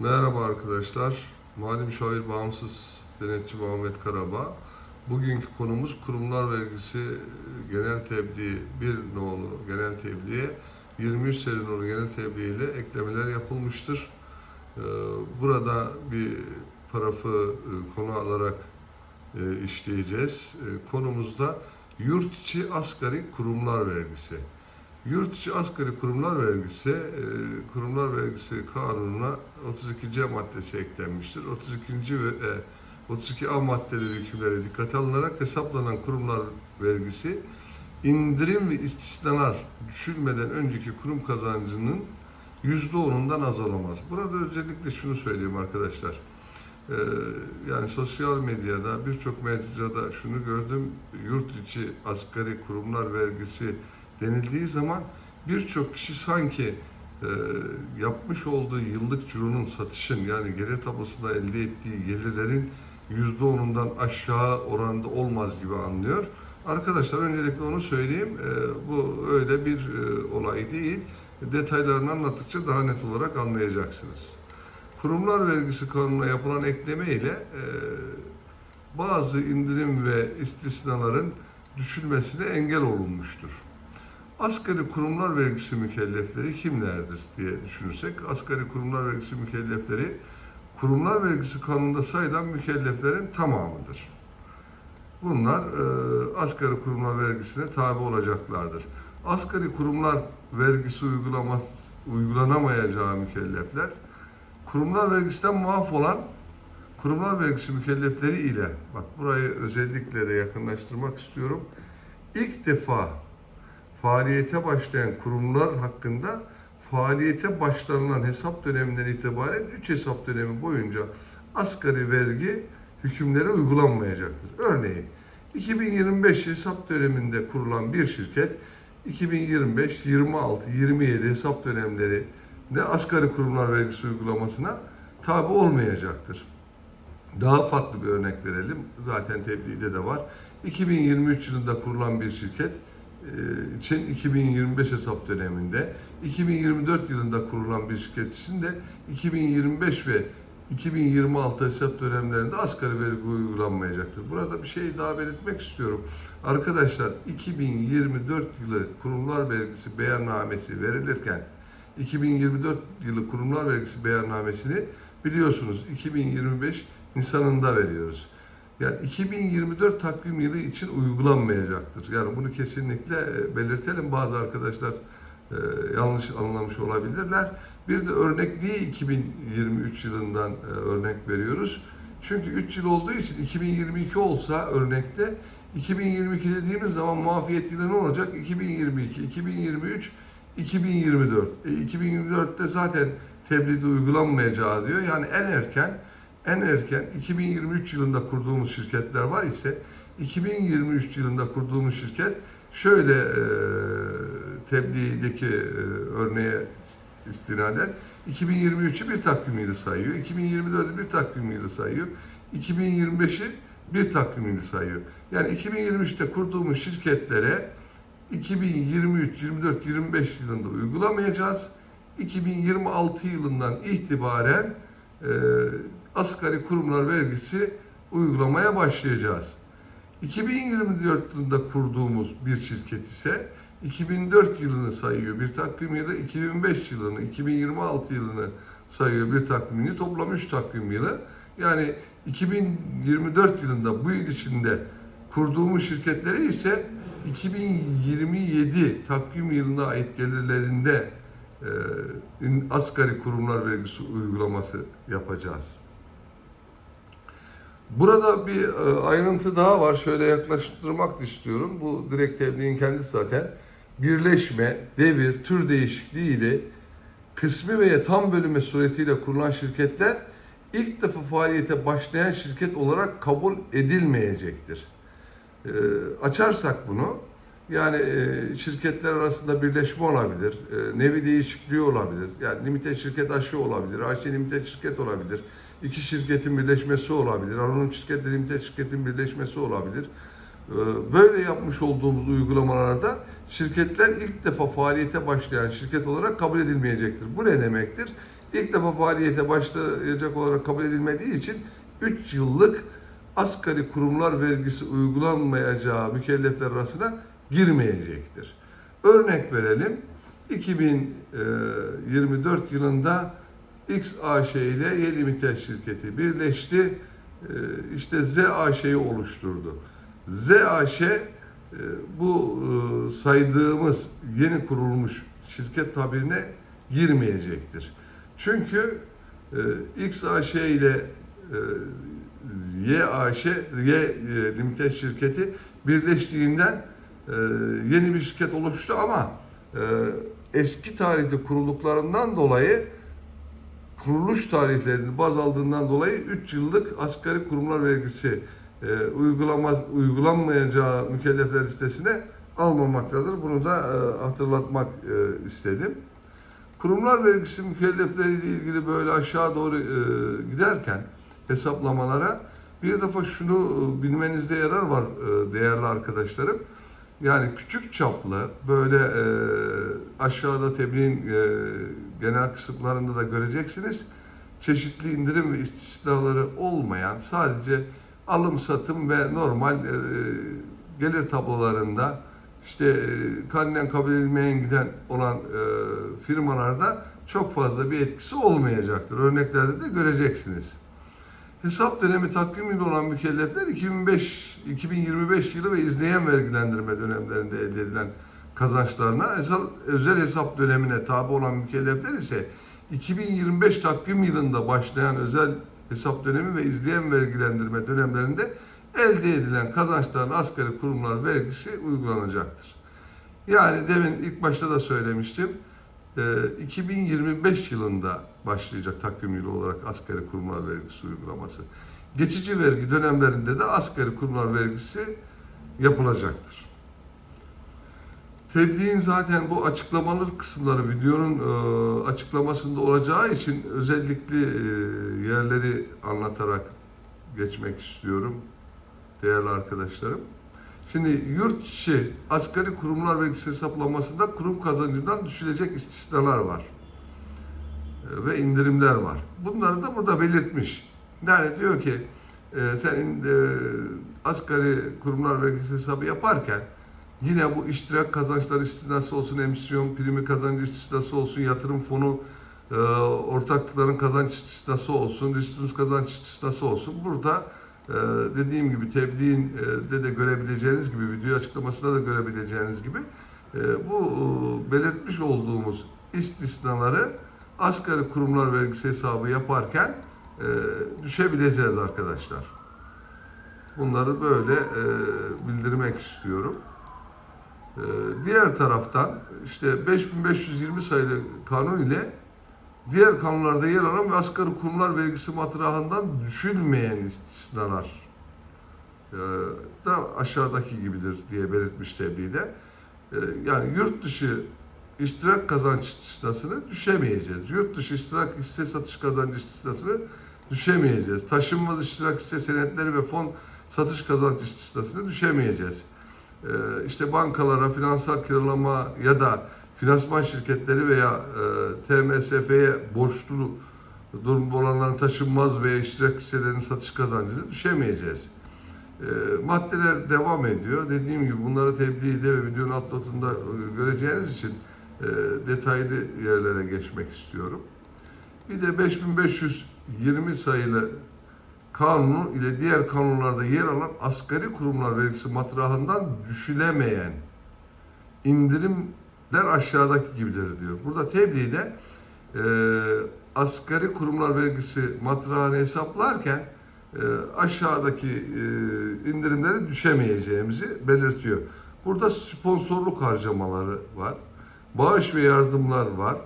Merhaba arkadaşlar. Mali Müşavir Bağımsız Denetçi Muhammed Karabağ. Bugünkü konumuz kurumlar vergisi genel tebliğ 1 nolu genel tebliğe 23 seri nolu genel tebliğ ile eklemeler yapılmıştır. Ee, Burada bir parafı e, konu alarak e, işleyeceğiz. E, Konumuzda yurt içi asgari kurumlar vergisi. Yurt içi asgari kurumlar vergisi, e, kurumlar vergisi kanununa 32. maddesi eklenmiştir. 32. ve e, 32A maddeleri hükümleri dikkate alınarak hesaplanan kurumlar vergisi indirim ve istisnalar düşülmeden önceki kurum kazancının %10'undan az olamaz. Burada özellikle şunu söyleyeyim arkadaşlar. Ee, yani sosyal medyada birçok mecrada şunu gördüm. Yurt içi asgari kurumlar vergisi denildiği zaman birçok kişi sanki e, yapmış olduğu yıllık cironun satışın yani gelir tablosunda elde ettiği gelirlerin %10'undan aşağı oranda olmaz gibi anlıyor. Arkadaşlar öncelikle onu söyleyeyim. e, bu öyle bir e, olay değil. Detaylarını anlattıkça daha net olarak anlayacaksınız. Kurumlar vergisi kanununa yapılan ekleme ile e, bazı indirim ve istisnaların düşülmesine engel olunmuştur. Asgari kurumlar vergisi mükellefleri kimlerdir diye düşünürsek, asgari kurumlar vergisi mükellefleri kurumlar vergisi kanununda sayılan mükelleflerin tamamıdır. Bunlar e, asgari kurumlar vergisine tabi olacaklardır. Asgari kurumlar vergisi uygulaması, uygulanamayacağı mükellefler, kurumlar vergisinden muaf olan kurumlar vergisi mükellefleri ile, bak burayı özellikle de yakınlaştırmak istiyorum. İlk defa faaliyete başlayan kurumlar hakkında faaliyete başlanılan hesap döneminden itibaren 3 hesap dönemi boyunca asgari vergi hükümleri uygulanmayacaktır. Örneğin 2025 hesap döneminde kurulan bir şirket 2025, 26, 27 hesap dönemleri de asgari kurumlar vergisi uygulamasına tabi olmayacaktır. Daha farklı bir örnek verelim. Zaten tebliğde de var. 2023 yılında kurulan bir şirket için 2025 hesap döneminde, 2024 yılında kurulan bir şirket için de 2025 ve 2026 hesap dönemlerinde asgari vergi uygulanmayacaktır. Burada bir şey daha belirtmek istiyorum. Arkadaşlar 2024 yılı kurumlar vergisi beyannamesi verilirken 2024 yılı kurumlar vergisi beyannamesini biliyorsunuz 2025 Nisan'ında veriyoruz. Yani 2024 takvim yılı için uygulanmayacaktır. Yani bunu kesinlikle e, belirtelim. Bazı arkadaşlar e, yanlış anlamış olabilirler. Bir de örnek niye 2023 yılından e, örnek veriyoruz? Çünkü 3 yıl olduğu için 2022 olsa örnekte 2022 dediğimiz zaman muafiyet yılı ne olacak? 2022, 2023, 2024. E, 2024'te zaten tebliğde uygulanmayacağı diyor. Yani en erken en erken 2023 yılında kurduğumuz şirketler var ise 2023 yılında kurduğumuz şirket şöyle e, tebliğdeki e, örneğe istinaden 2023'ü bir takvim yılı sayıyor, 2024'ü bir takvim yılı sayıyor, 2025'i bir takvim yılı sayıyor. Yani 2023'te kurduğumuz şirketlere 2023, 24, 25 yılında uygulamayacağız. 2026 yılından itibaren e, asgari kurumlar vergisi uygulamaya başlayacağız. 2024 yılında kurduğumuz bir şirket ise 2004 yılını sayıyor bir takvim yılı, 2005 yılını, 2026 yılını sayıyor bir takvim yılı, toplam 3 takvim yılı. Yani 2024 yılında bu yıl içinde kurduğumuz şirketleri ise 2027 takvim yılına ait gelirlerinde e, asgari kurumlar vergisi uygulaması yapacağız. Burada bir e, ayrıntı daha var. Şöyle yaklaştırmak istiyorum. Bu direkt tebliğin kendisi zaten. Birleşme, devir, tür değişikliği ile kısmi veya tam bölünme suretiyle kurulan şirketler ilk defa faaliyete başlayan şirket olarak kabul edilmeyecektir. E, açarsak bunu yani e, şirketler arasında birleşme olabilir, e, nevi değişikliği olabilir. Yani limite şirket aşı olabilir, AŞ limite şirket olabilir. İki şirketin birleşmesi olabilir, anonim şirketle limite şirketin birleşmesi olabilir. E, böyle yapmış olduğumuz uygulamalarda şirketler ilk defa faaliyete başlayan şirket olarak kabul edilmeyecektir. Bu ne demektir? ilk defa faaliyete başlayacak olarak kabul edilmediği için 3 yıllık asgari kurumlar vergisi uygulanmayacağı mükellefler arasına girmeyecektir. Örnek verelim. 2024 yılında XAŞ ile Y Limited şirketi birleşti. Ee, İşte ZAŞ'yi oluşturdu. ZAŞ e, bu e, saydığımız yeni kurulmuş şirket tabirine girmeyecektir. Çünkü e, XAŞ ile e, YAŞ, Y Limited şirketi birleştiğinden yeni bir şirket oluştu ama eski tarihte kurulduklarından dolayı kuruluş tarihlerini baz aldığından dolayı 3 yıllık asgari kurumlar vergisi e, uygulamaz, uygulanmayacağı mükellefler listesine almamaktadır. Bunu da e, hatırlatmak e, istedim. Kurumlar vergisi mükellefleriyle ilgili böyle aşağı doğru e, giderken hesaplamalara bir defa şunu e, bilmenizde yarar var e, değerli arkadaşlarım. Yani küçük çaplı böyle e, aşağıda tebliğin e, genel kısımlarında da göreceksiniz. Çeşitli indirim ve istisnaları olmayan sadece alım satım ve normal e, gelir tablolarında işte e, kanunen kabul edilmeyen giden olan e, firmalarda çok fazla bir etkisi olmayacaktır. Örneklerde de göreceksiniz. Hesap dönemi takvim yılı olan mükellefler 2005, 2025 yılı ve izleyen vergilendirme dönemlerinde elde edilen kazançlarına, hesap, özel hesap dönemine tabi olan mükellefler ise 2025 takvim yılında başlayan özel hesap dönemi ve izleyen vergilendirme dönemlerinde elde edilen kazançların asgari kurumlar vergisi uygulanacaktır. Yani demin ilk başta da söylemiştim. e, 2025 yılında başlayacak takvim yılı olarak asgari kurumlar vergisi uygulaması. Geçici vergi dönemlerinde de asgari kurumlar vergisi yapılacaktır. Tebliğin zaten bu açıklamalı kısımları videonun e, açıklamasında olacağı için özellikle e, yerleri anlatarak geçmek istiyorum değerli arkadaşlarım. Şimdi yurt içi asgari kurumlar vergisi hesaplamasında kurum kazancından düşülecek istisnalar var E, ve indirimler var. Bunları da burada belirtmiş. Yani diyor ki e, sen e, asgari kurumlar vergisi hesabı yaparken Yine bu iştirak kazançları istisnası olsun, emisyon primi kazancı istisnası olsun, yatırım fonu e, ortaklıkların kazanç istisnası olsun, riskiniz kazanç istisnası olsun. Burada e, dediğim gibi tebliğin e, de de görebileceğiniz gibi, video açıklamasında da görebileceğiniz gibi e, bu e, belirtmiş olduğumuz istisnaları asgari kurumlar vergisi hesabı yaparken e, düşebileceğiz arkadaşlar. Bunları böyle e, bildirmek istiyorum. Ee, Diğer taraftan işte 5520 sayılı kanun ile diğer kanunlarda yer alan ve asgari kurumlar vergisi matrahından düşülmeyen istisnalar e, da aşağıdaki gibidir diye belirtmiş tebliğde. E, Yani yurt dışı iştirak kazanç istisnasını düşemeyeceğiz. Yurt dışı iştirak hisse satış kazancı istisnasını düşemeyeceğiz. Taşınmaz iştirak hisse senetleri ve fon satış kazanç istisnasını düşemeyeceğiz. Ee, işte bankalara finansal kiralama ya da finansman şirketleri veya e, TMSF'ye borçlu durumda olanların taşınmaz veya iştirak hisselerinin satış kazancını düşemeyeceğiz. E, maddeler devam ediyor. Dediğim gibi bunları tebliğde ve videonun alt notunda e, göreceğiniz için e, detaylı yerlere geçmek istiyorum. Bir de 5520 sayılı kanunu ile diğer kanunlarda yer alan asgari kurumlar vergisi matrahından düşülemeyen indirimler aşağıdaki gibidir diyor. Burada tebliğde e, asgari kurumlar vergisi matrahını hesaplarken e, aşağıdaki e, indirimleri düşemeyeceğimizi belirtiyor. Burada sponsorluk harcamaları var. Bağış ve yardımlar var.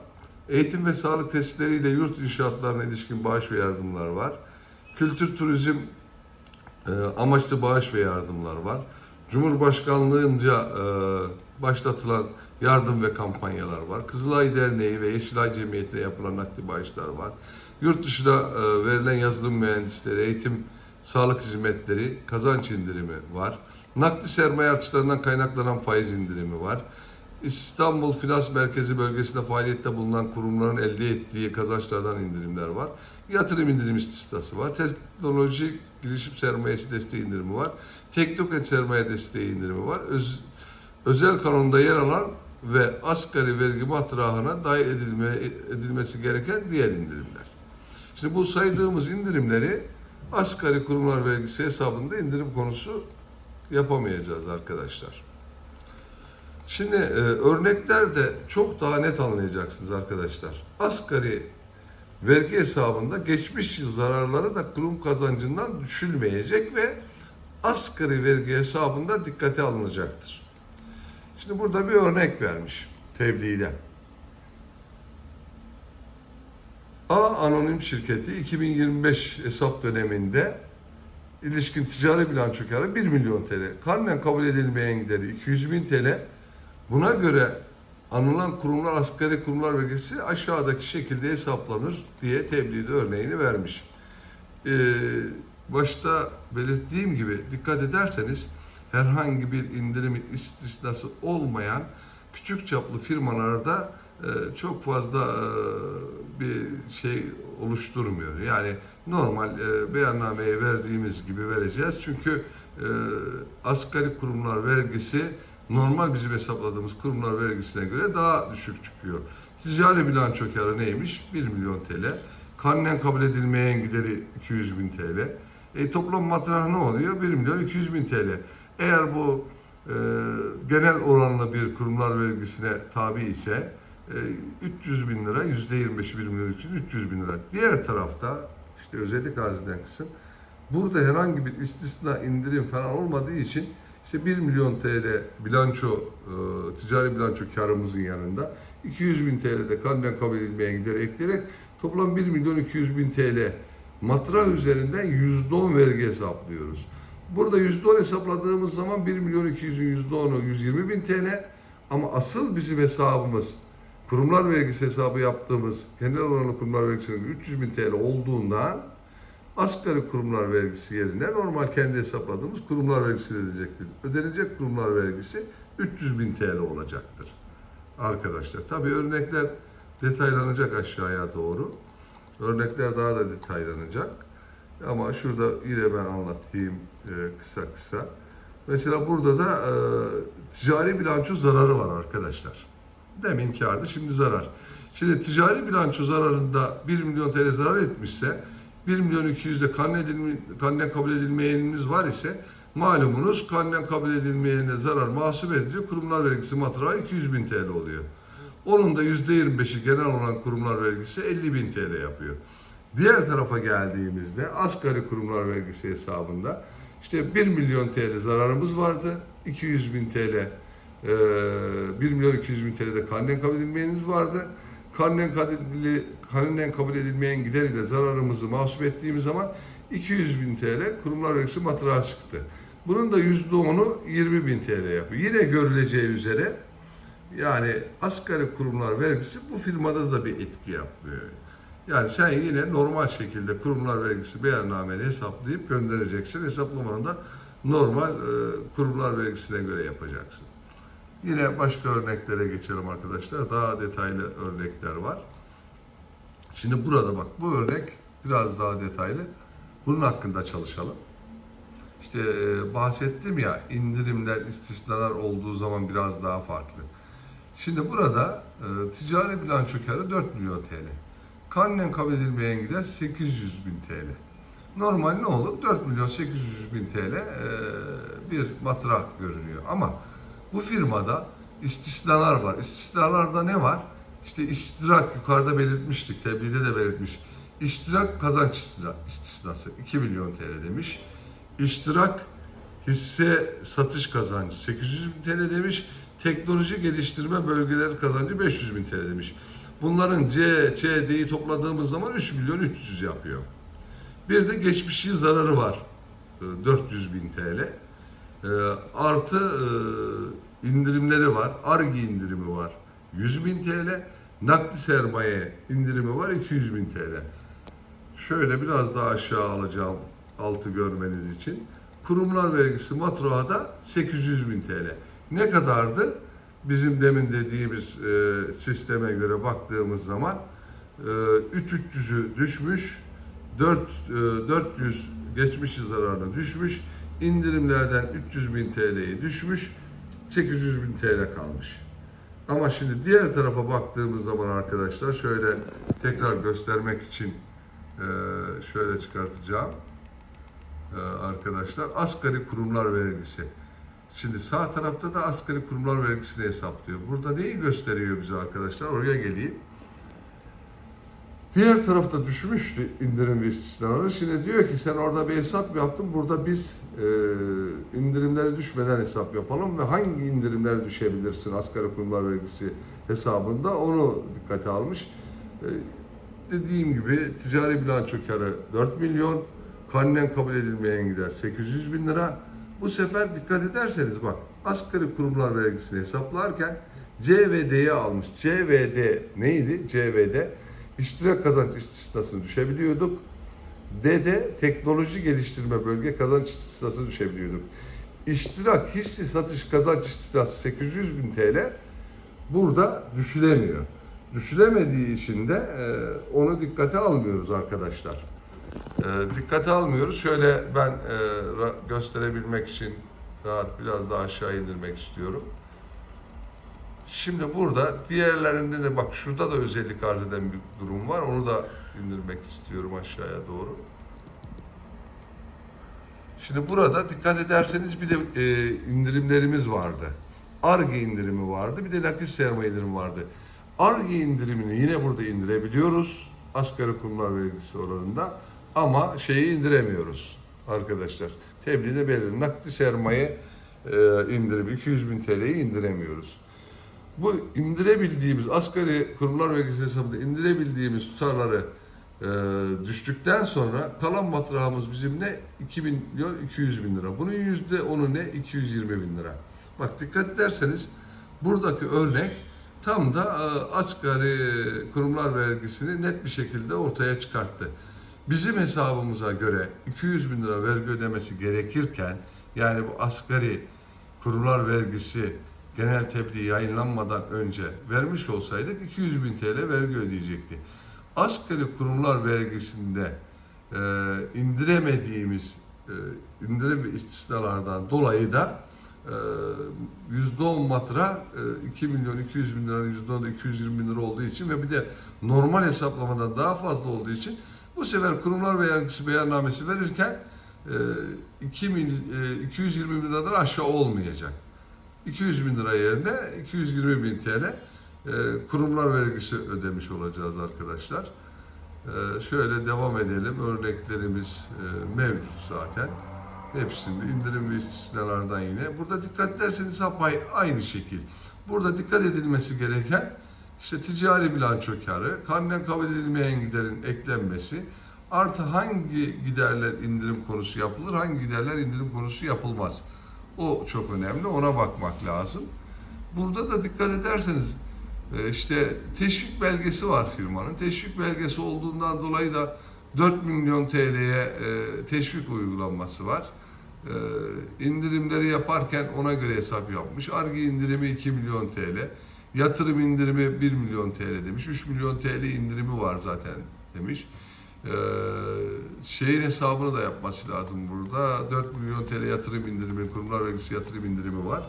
Eğitim ve sağlık tesisleriyle yurt inşaatlarına ilişkin bağış ve yardımlar var. Kültür, turizm e, amaçlı bağış ve yardımlar var. Cumhurbaşkanlığınca e, başlatılan yardım ve kampanyalar var. Kızılay Derneği ve Yeşilay Cemiyeti'ne yapılan nakdi bağışlar var. Yurt dışına e, verilen yazılım mühendisleri, eğitim, sağlık hizmetleri, kazanç indirimi var. Nakdi sermaye artışlarından kaynaklanan faiz indirimi var. İstanbul Finans Merkezi bölgesinde faaliyette bulunan kurumların elde ettiği kazançlardan indirimler var. Yatırım indirim istisnası var. Teknoloji girişim sermayesi desteği indirimi var. Teknoket sermaye desteği indirimi var. Öz- özel kanunda yer alan ve asgari vergi matrahına dahil edilme, edilmesi gereken diğer indirimler. Şimdi bu saydığımız indirimleri asgari kurumlar vergisi hesabında indirim konusu yapamayacağız arkadaşlar. Şimdi e, örneklerde çok daha net anlayacaksınız arkadaşlar. Asgari vergi hesabında geçmiş yıl zararları da kurum kazancından düşülmeyecek ve asgari vergi hesabında dikkate alınacaktır. Şimdi burada bir örnek vermiş tebliğde. A Anonim Şirketi 2025 hesap döneminde ilişkin ticari bilanço karı 1 milyon TL. Kanunen kabul edilmeyen gideri 200 bin TL. Buna göre anılan kurumlar asgari kurumlar vergisi aşağıdaki şekilde hesaplanır diye tebliğde örneğini vermiş. Ee, başta belirttiğim gibi dikkat ederseniz herhangi bir indirim istisnası olmayan küçük çaplı firmalarda e, çok fazla e, bir şey oluşturmuyor. Yani normal e, beyannameye verdiğimiz gibi vereceğiz. Çünkü e, asgari kurumlar vergisi normal bizim hesapladığımız kurumlar vergisine göre daha düşük çıkıyor. Ticari bilanço karı neymiş? 1 milyon TL. Kanunen kabul edilmeyen gideri 200 bin TL. E, toplam matrah ne oluyor? 1 milyon 200 bin TL. Eğer bu e, genel oranla bir kurumlar vergisine tabi ise e, 300 bin lira, %25'i 1 milyon 300, 300 bin lira. Diğer tarafta işte özellik arz eden kısım burada herhangi bir istisna indirim falan olmadığı için işte 1 milyon TL bilanço, e, ticari bilanço karımızın yanında 200 bin TL de kanunen kabul edilmeyen gider ekleyerek toplam 1 milyon 200 bin TL matrah üzerinden %10 vergi hesaplıyoruz. Burada %10 hesapladığımız zaman 1 milyon 200'ün %10'u 120 bin TL ama asıl bizim hesabımız kurumlar vergisi hesabı yaptığımız genel oranlı kurumlar vergisinin 300 bin TL olduğundan asgari kurumlar vergisi yerine normal kendi hesapladığımız kurumlar vergisi ödenecektir. Ödenecek kurumlar vergisi 300 bin TL olacaktır. Arkadaşlar tabii örnekler detaylanacak aşağıya doğru. Örnekler daha da detaylanacak. Ama şurada yine ben anlattığım e, kısa kısa. Mesela burada da e, ticari bilanço zararı var arkadaşlar. Demin kârdı şimdi zarar. Şimdi ticari bilanço zararında 1 milyon TL zarar etmişse 1 milyon 200'de kanunen, edilme, kanunen kabul edilmeyeniniz var ise malumunuz kanunen kabul edilmeyene zarar mahsup ediliyor. Kurumlar vergisi matrağı 200 bin TL oluyor. Onun da %25'i genel olan kurumlar vergisi 50 bin TL yapıyor. Diğer tarafa geldiğimizde asgari kurumlar vergisi hesabında işte 1 milyon TL zararımız vardı. 200 bin TL, e, 1 milyon 200 bin TL'de kanunen kabul edilmeyenimiz vardı. Kanunen kabul, kanunen kabul edilmeyen gider ile zararımızı mahsup ettiğimiz zaman 200 bin TL kurumlar vergisi matrağı çıktı. Bunun da %10'u 20 bin TL yapıyor. Yine görüleceği üzere yani asgari kurumlar vergisi bu firmada da bir etki yapmıyor. Yani sen yine normal şekilde kurumlar vergisi beyannameni hesaplayıp göndereceksin. Hesaplamanı da normal e, kurumlar vergisine göre yapacaksın. Yine başka örneklere geçelim arkadaşlar. Daha detaylı örnekler var. Şimdi burada bak bu örnek biraz daha detaylı. Bunun hakkında çalışalım. İşte e, bahsettim ya indirimler, istisnalar olduğu zaman biraz daha farklı. Şimdi burada e, ticari bilanço karı 4 milyon TL. Kanunen kabul edilmeyen gider 800 bin TL. Normal ne olur? 4 milyon 800 bin TL e, bir matrah görünüyor. Ama bu firmada istisnalar var. İstisnalarda ne var? İşte iştirak yukarıda belirtmiştik, tebliğde de belirtmiş. İştirak kazanç istisna- istisnası 2 milyon TL demiş. İştirak hisse satış kazancı 800 bin TL demiş. Teknoloji geliştirme bölgeleri kazancı 500 bin TL demiş. Bunların C, C, D'yi topladığımız zaman 3 milyon 300 yapıyor. Bir de geçmiş yıl zararı var. e, 400 bin TL. E, Artı e, indirimleri var. Argi indirimi var. 100 bin TL. Nakdi sermaye indirimi var. 200 bin TL. Şöyle biraz daha aşağı alacağım altı görmeniz için. Kurumlar vergisi matrahada 800 bin TL. Ne kadardı? bizim demin dediğimiz e, sisteme göre baktığımız zaman e, 3300'ü düşmüş, 4 e, 400 geçmiş yıl zararına düşmüş, indirimlerden 300 bin TL'yi düşmüş, 800 bin TL kalmış. Ama şimdi diğer tarafa baktığımız zaman arkadaşlar şöyle tekrar göstermek için e, şöyle çıkartacağım e, arkadaşlar asgari kurumlar vergisi. Şimdi sağ tarafta da asgari kurumlar vergisini hesaplıyor. Burada neyi gösteriyor bize arkadaşlar? Oraya geleyim. Diğer tarafta düşmüştü indirim ve istisnaları. Şimdi diyor ki sen orada bir hesap yaptın. Burada biz e, indirimleri düşmeden hesap yapalım ve hangi indirimler düşebilirsin asgari kurumlar vergisi hesabında onu dikkate almış. E, dediğim gibi ticari bilanço karı 4 milyon, kannen kabul edilmeyen gider 800 bin lira. Bu sefer dikkat ederseniz bak asgari kurumlar vergisini hesaplarken CVD'ye almış. CVD neydi? CVD iştirak kazanç istisnasını düşebiliyorduk. D'de teknoloji geliştirme bölge kazanç istisnasını düşebiliyorduk. İştirak hissi satış kazanç istisnası 800 bin TL burada düşülemiyor. Düşülemediği için de e, onu dikkate almıyoruz arkadaşlar. E, dikkate almıyoruz. Şöyle ben e, gösterebilmek için rahat biraz daha aşağı indirmek istiyorum. Şimdi burada diğerlerinde de bak şurada da özellik arz eden bir durum var. Onu da indirmek istiyorum aşağıya doğru. Şimdi burada dikkat ederseniz bir de e, indirimlerimiz vardı. ARGE indirimi vardı. Bir de nakit sermaye indirimi vardı. ARGE indirimini yine burada indirebiliyoruz. Asgari kurumlar vergisi oranında. Ama şeyi indiremiyoruz arkadaşlar. Tebliğde belirli. Nakdi sermaye e, indirimi 200 bin TL'yi indiremiyoruz. Bu indirebildiğimiz asgari kurumlar vergisi hesabında indirebildiğimiz tutarları e, düştükten sonra kalan matrahımız bizim ne? 2 milyon 200 bin lira. Bunun yüzde onu ne? 220 bin lira. Bak dikkat ederseniz buradaki örnek tam da e, asgari kurumlar vergisini net bir şekilde ortaya çıkarttı. Bizim hesabımıza göre 200 bin lira vergi ödemesi gerekirken yani bu asgari kurumlar vergisi genel tebliğ yayınlanmadan önce vermiş olsaydık 200 bin TL vergi ödeyecekti. Asgari kurumlar vergisinde e, indiremediğimiz e, indirim ve istisnalardan dolayı da e, %10 matra e, 2 milyon 200 bin liranın %10'da 220 bin lira olduğu için ve bir de normal hesaplamadan daha fazla olduğu için bu sefer kurumlar vergisi beyannamesi verirken e, 2 mil, e, 220 bin liradan aşağı olmayacak. 200 bin lira yerine 220 bin TL e, kurumlar vergisi ödemiş olacağız arkadaşlar. E, şöyle devam edelim. Örneklerimiz e, mevcut zaten. Hepsinde indirim ve istisnalardan yine. Burada dikkat ederseniz ay- aynı şekil. Burada dikkat edilmesi gereken işte ticari bilanço karı, kannen kabul edilmeyen giderin eklenmesi, artı hangi giderler indirim konusu yapılır, hangi giderler indirim konusu yapılmaz. O çok önemli, ona bakmak lazım. Burada da dikkat ederseniz e, işte teşvik belgesi var firmanın. Teşvik belgesi olduğundan dolayı da 4 milyon TL'ye e, teşvik uygulanması var. E, indirimleri yaparken ona göre hesap yapmış. Arge indirimi 2 milyon TL. Yatırım indirimi 1 milyon TL demiş. 3 milyon TL indirimi var zaten demiş. Ee, şeyin hesabını da yapması lazım burada. 4 milyon TL yatırım indirimi, kurumlar vergisi yatırım indirimi var.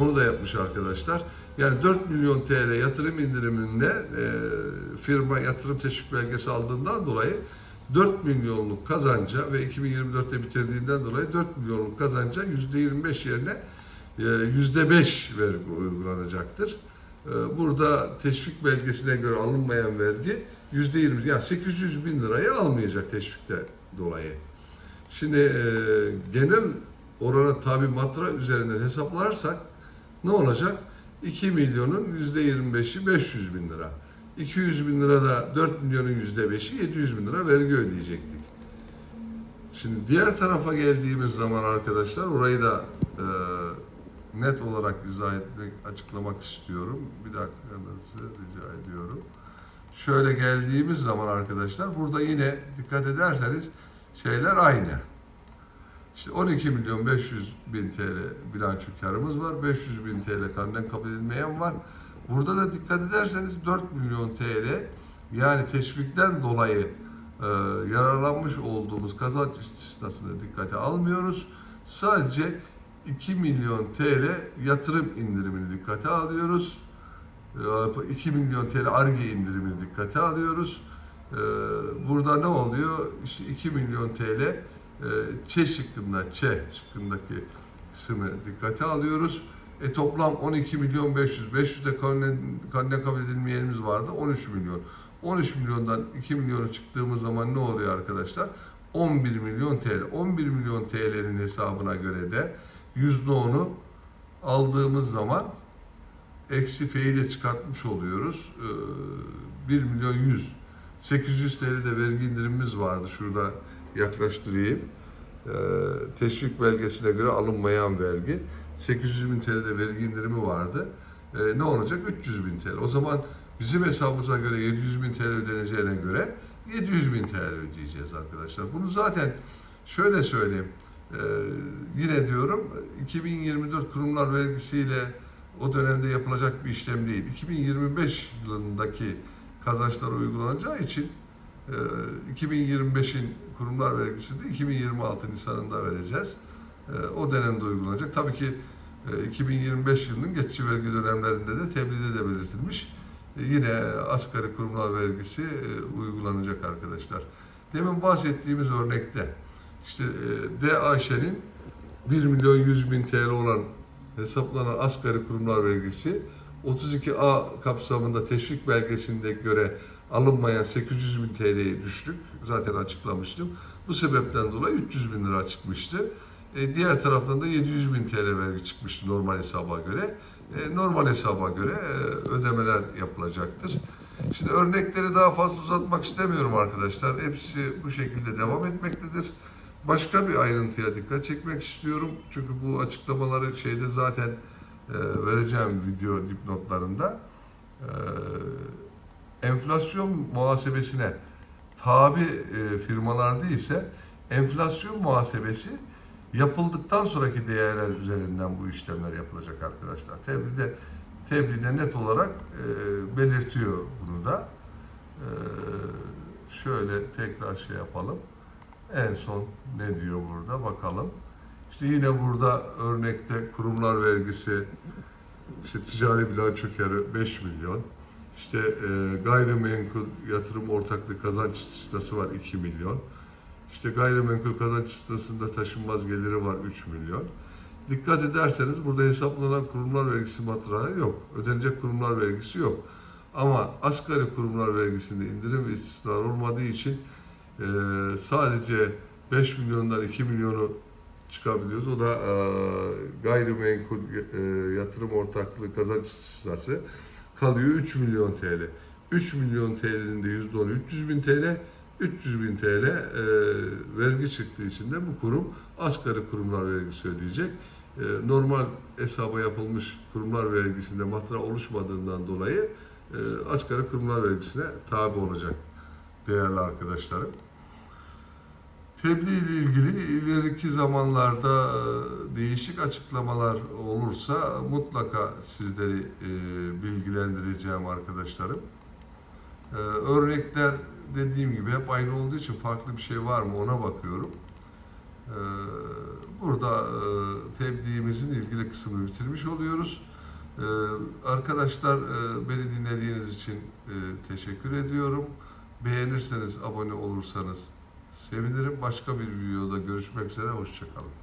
Onu da yapmış arkadaşlar. Yani 4 milyon TL yatırım indiriminde e, firma yatırım teşvik belgesi aldığından dolayı 4 milyonluk kazanca ve 2024'te bitirdiğinden dolayı 4 milyonluk kazanca %25 yerine e, %5 vergi uygulanacaktır. E, Burada teşvik belgesine göre alınmayan vergi %20 yani 800 bin lirayı almayacak teşvikte dolayı. Şimdi e, genel orana tabi matra üzerinden hesaplarsak ne olacak? 2 milyonun %25'i 500 bin lira. 200 bin lira da 4 milyonun %5'i 700 bin lira vergi ödeyecektik. Şimdi diğer tarafa geldiğimiz zaman arkadaşlar orayı da e, net olarak izah etmek, açıklamak istiyorum. Bir dakikanızı rica ediyorum. Şöyle geldiğimiz zaman arkadaşlar burada yine dikkat ederseniz şeyler aynı. İşte 12 milyon 500 bin TL bilanço karımız var. 500 bin TL karnen kabul edilmeyen var. Burada da dikkat ederseniz 4 milyon TL yani teşvikten dolayı e, yararlanmış olduğumuz kazanç istisnasını dikkate almıyoruz. Sadece 2 milyon TL yatırım indirimini dikkate alıyoruz. E, 2 milyon TL arge indirimini dikkate alıyoruz. E, Burada ne oluyor? İşte 2 milyon TL e, Ç şıkkında, Ç şıkkındaki kısmı dikkate alıyoruz. E toplam 12 milyon 500. 500 de karne kabul edilmeyenimiz vardı. 13 milyon. 13 milyondan 2 milyonu çıktığımız zaman ne oluyor arkadaşlar? 11 milyon TL. 11 milyon TL'nin hesabına göre de %10'u aldığımız zaman eksi F'yi de çıkartmış oluyoruz. Ee, 1 milyon 100. 800 TL'de vergi indirimimiz vardı. Şurada yaklaştırayım. Ee, teşvik belgesine göre alınmayan vergi. 800 bin TL'de vergi indirimi vardı. Ee, ne olacak? 300 bin TL. O zaman bizim hesabımıza göre 700 bin TL ödeneceğine göre 700 bin TL ödeyeceğiz arkadaşlar. Bunu zaten şöyle söyleyeyim. Ee, yine diyorum 2024 kurumlar vergisiyle o dönemde yapılacak bir işlem değil. 2025 yılındaki kazançlar uygulanacağı için e, 2025'in kurumlar vergisini de 2026 Nisan'ında vereceğiz. E, o dönemde uygulanacak. Tabii ki e, 2025 yılının geçici vergi dönemlerinde de tebliğde de belirtilmiş. E, yine asgari kurumlar vergisi e, uygulanacak arkadaşlar. Demin bahsettiğimiz örnekte işte e, DAŞ'nin 1 milyon 100 bin TL olan hesaplanan asgari kurumlar vergisi 32A kapsamında teşvik belgesinde göre alınmayan 800 bin TL'ye düştük. Zaten açıklamıştım. Bu sebepten dolayı 300 bin lira çıkmıştı. E, diğer taraftan da 700 bin TL vergi çıkmıştı normal hesaba göre. E, normal hesaba göre e, ödemeler yapılacaktır. Şimdi örnekleri daha fazla uzatmak istemiyorum arkadaşlar. Hepsi bu şekilde devam etmektedir. Başka bir ayrıntıya dikkat çekmek istiyorum. Çünkü bu açıklamaları şeyde zaten e, vereceğim video dipnotlarında. E, enflasyon muhasebesine tabi e, firmalarda ise enflasyon muhasebesi yapıldıktan sonraki değerler üzerinden bu işlemler yapılacak arkadaşlar. Tebliğde, tebliğde net olarak e, belirtiyor bunu da. E, şöyle tekrar şey yapalım. En son ne diyor burada bakalım. İşte yine burada örnekte kurumlar vergisi, işte ticari bilanço karı 5 milyon, işte e, gayrimenkul yatırım ortaklığı kazanç istisnası var 2 milyon, işte gayrimenkul kazanç istisnasında taşınmaz geliri var 3 milyon. Dikkat ederseniz burada hesaplanan kurumlar vergisi matrağı yok. Ödenecek kurumlar vergisi yok. Ama asgari kurumlar vergisinde indirim ve istisna olmadığı için e, sadece 5 milyondan 2 milyonu çıkabiliyoruz. O da e, gayrimenkul e, yatırım ortaklığı kazanç istisnası kalıyor 3 milyon TL. 3 milyon TL'nin de %10'u 300 bin TL. 300 bin TL e, vergi çıktığı için de bu kurum asgari kurumlar vergisi ödeyecek. E, normal hesaba yapılmış kurumlar vergisinde matra oluşmadığından dolayı e, asgari kurumlar vergisine tabi olacak değerli arkadaşlarım. Tebliğ ile ilgili ileriki zamanlarda e, değişik açıklamalar olursa mutlaka sizleri e, bilgilendireceğim arkadaşlarım. E, Örnekler dediğim gibi hep aynı olduğu için farklı bir şey var mı ona bakıyorum. Burada tebliğimizin ilgili kısmını bitirmiş oluyoruz. Arkadaşlar beni dinlediğiniz için teşekkür ediyorum. Beğenirseniz, abone olursanız sevinirim. Başka bir videoda görüşmek üzere. Hoşçakalın.